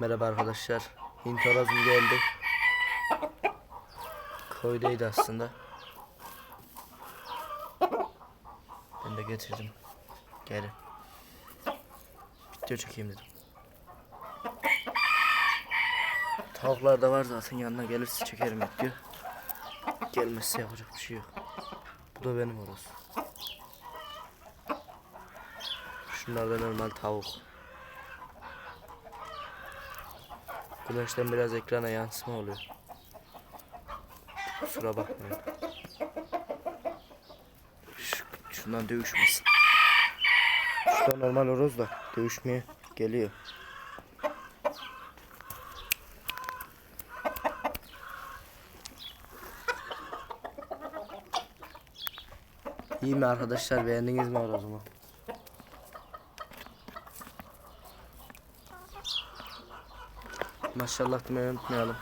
Merhaba arkadaşlar. Hint geldi. Koydaydı aslında. Ben de getirdim. Geri. Video çekeyim dedim. Tavuklar da var zaten yanına gelirse çekerim video. Gelmezse yapacak bir şey yok. Bu da benim horoz. Şunlar da normal tavuk. Güneşten biraz ekrana yansıma oluyor. Kusura bakmayın. Şu, şundan dövüşmesin. Şu da normal horoz da dövüşmeye geliyor. İyi mi arkadaşlar beğendiniz mi horozumu? Maşallah demeyi unutmayalım.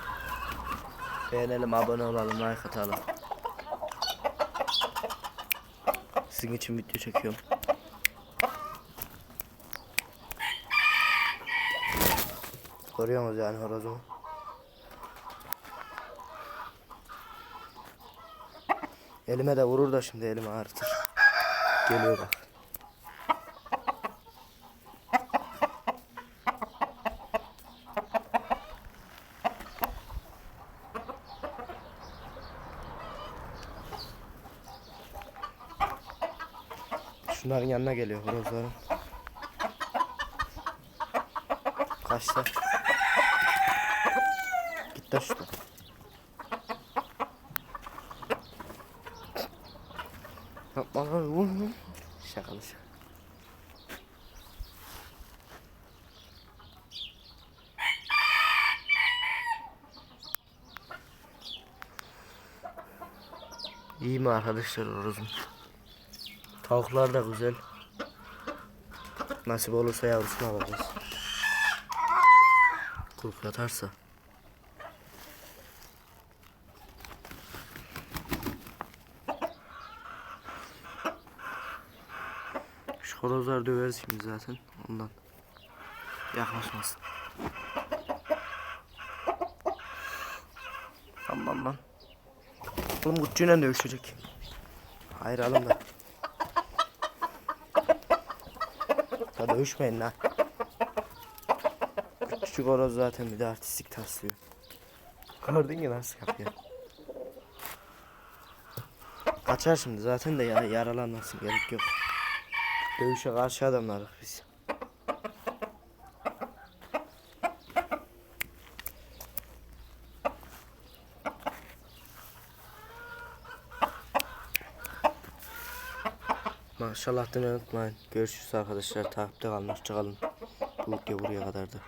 Beğenelim, abone olalım, like atalım. Sizin için video çekiyorum. Görüyor musunuz yani horozumu? Elime de vurur da şimdi elimi ağrıtır. Geliyor bak. Şunların yanına geliyor horozların. Kaçta? Git de şurada. Yapma lan vur. Şakalı şaka. İyi mi arkadaşlar horozum? Tavuklar da güzel. Nasip olursa yavrusunu alacağız. Kuruk yatarsa. Şu horozlar döveriz şimdi zaten ondan. Yaklaşmasın. Tamam lan. Oğlum kutçuyla dövüşecek. Hayır alın da. Ya dövüşmeyin lan. Küçük horoz zaten bir de artistik taslıyor. Gördün ya nasıl yapıyor. Kaçar şimdi zaten de ya yaralanmasın gerek yok. Dövüşe karşı adamlarız biz. Maşallah demeyi unutmayın. Görüşürüz arkadaşlar. Takipte kalın. Hoşçakalın. Bu video buraya kadardı.